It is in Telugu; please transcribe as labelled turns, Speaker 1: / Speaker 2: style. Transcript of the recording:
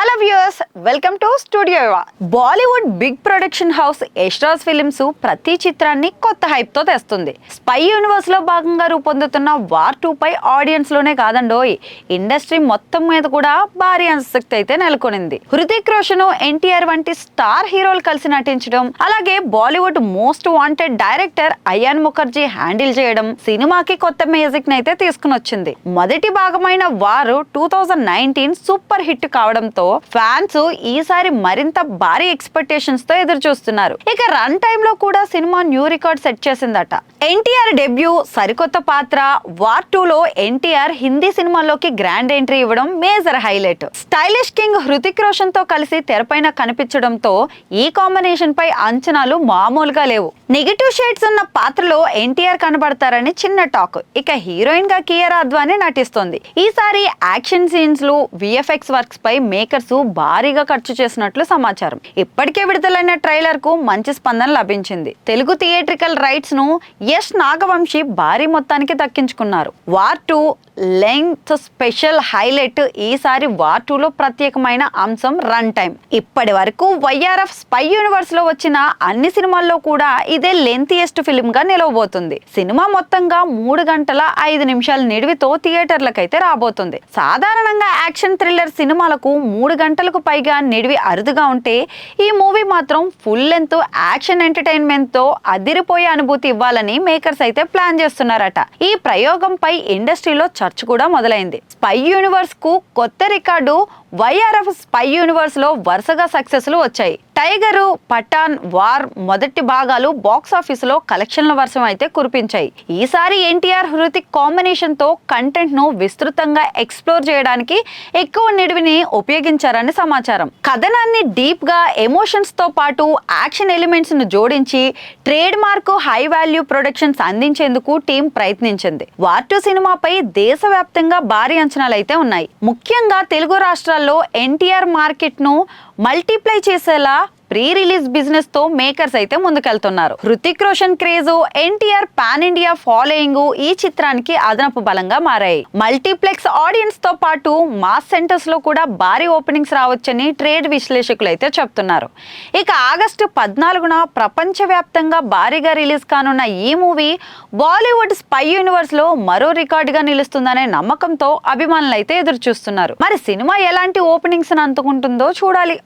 Speaker 1: Hello viewers welcome to studio Bollywood big production house ఎస్ట్రాస్ films ప్రతి చిత్రాన్ని కొత్త హైప్తో తెస్తుంది. స్పై యూనివర్స్లో భాగంగా రూపొందుతున్న వార్ టూ పై ఆడియన్స్లోనే కాదండోయ్. ఇండస్ట్రీ మొత్తం మీద కూడా భారీ ఆసక్తి అయితే నెలకొనింది. హృతిక్ రోషన్ ఎన్టీఆర్ వంటి స్టార్ హీరోలు కలిసి నటించడం అలాగే Bollywood most wanted director Ayan Mukerji handle చేయడం సినిమాకి కొత్త మ్యూజిక్ నైతే తీసుకుని వచ్చింది మొదటి భాగమైన వారు two thousand nineteen super hit కావడంతో ఫ్యాన్స్ ఈసారి మరింత భారీ ఎక్స్పెక్టేషన్స్తో ఎదురు చూస్తున్నారు ఇక రన్ టైమ్లో కూడా సినిమా న్యూ రికార్డ్ సెట్ చేసిందట. ఎన్టీఆర్ డెబ్యూ సరికొత్త పాత్ర వార్ టూ లో ఎన్టీఆర్ హిందీ సినిమాలోకి గ్రాండ్ ఎంట్రీ ఇవ్వడం major highlight stylish king Hrithik రోషన్తో కలిసి తెరపైన కనిపించడంతో ఈ కాంబినేషన్ పై అంచనాలు మామూలుగా లేవు. నెగిటివ్ షేడ్స్ ఉన్న పాత్రలో ఎన్టీఆర్ కనబడతారని చిన్న టాక్. ఇక హీరోయిన్గా కియర్ అద్వానీ నటిస్తోంది. ఈసారి యాక్షన్ సీన్స్లు విఎఫ్ఎక్స్ వర్క్స్ పై మేకర్స్ భారీగా ఖర్చు చేసినట్లు సమాచారం. ఇప్పటికే విడుదలైన ట్రైలర్కు మంచి స్పందన లభించింది. తెలుగు థియేట్రికల్ రైట్స్ను యష్ నాగవంశి భారీ మొత్తానికి దక్కించుకున్నారు. War two length special highlight ఈసారి వార్ టూలో ప్రత్యేకమైన అంశం రన్ టైం ఇప్పటి వరకు వైఆర్ఎఫ్ స్పై యూనివర్స్లో వచ్చిన అన్ని సినిమాల్లో కూడా ఇదే లెంతియెస్ట్ ఫిల్మ్గా నిలవబోతుంది. సినిమా మొత్తంగా మూడు గంటల ఐదు నిమిషాల నిడివితో థియేటర్లకైతే రాబోతుంది. సాధారణంగా యాక్షన్ థ్రిల్లర్ సినిమాలకు మూడు గంటలకు పైగా నిడివి అరుదుగా ఉంటే ఈ మూవీ మాత్రం ఫుల్ లెంత్ యాక్షన్ ఎంటర్టైన్మెంట్తో అదిరిపోయే అనుభూతి ఇవ్వాలని మేకర్స్ అయితే ప్లాన్ చేస్తున్నారట. ఈ ప్రయోగంపై ఇండస్ట్రీలో చర్చ కూడా మొదలైంది. స్పై యూనివర్స్కు కొత్త రికార్డు వైఆర్ఎఫ్ స్పై యూనివర్స్లో వరుసగా సక్సెస్లు వచ్చాయి. టైగరు పఠాన్ వార్ మొదటి భాగాలు బాక్స్ ఆఫీస్లో కలెక్షన్ల వర్షం అయితే కురిపించాయి. ఈసారి ఎన్టీఆర్ హృతిక్ కాంబినేషన్తో కంటెంట్ను విస్తృతంగా ఎక్స్ప్లోర్ చేయడానికి ఎక్కువ నిడివిని ఉపయోగించారని సమాచారం. కథనాన్ని డీప్గా ఎమోషన్స్తో పాటు యాక్షన్ ఎలిమెంట్స్ను జోడించి trademark high value productions అందించేందుకు టీం ప్రయత్నించింది. వార్ టూ సినిమాపై దేశవ్యాప్తంగా భారీ అంచనాలు అయితే ఉన్నాయి. ముఖ్యంగా తెలుగు రాష్ట్రాల్లో ఎన్టీఆర్ మార్కెట్ను మల్టిప్లై చేసేలా ప్రీ రిలీజ్ బిజినెస్తో మేకర్స్ అయితే ముందుకెళ్తున్నారు. Hrithik Roshan craze NTR pan India following ఈ చిత్రానికి అదనపు బలంగా మారాయి. మల్టీప్లెక్స్ ఆడియన్స్తో పాటు మాస్ సెంటర్స్లో కూడా భారీ ఓపెనింగ్స్ రావచ్చని ట్రేడ్ విశ్లేషకులు అయితే చెప్తున్నారు. ఇక ఆగస్టు పద్నాలుగున ప్రపంచవ్యాప్తంగా భారీగా రిలీజ్ కానున్న ఈ మూవీ బాలీవుడ్ స్పై యూనివర్స్లో మరో రికార్డుగా నిలుస్తుందనే నమ్మకంతో అభిమానులు అయితే ఎదురు చూస్తున్నారు మరి సినిమా ఎలాంటి ఓపెనింగ్స్ అందుకుంటుందో చూడాలి.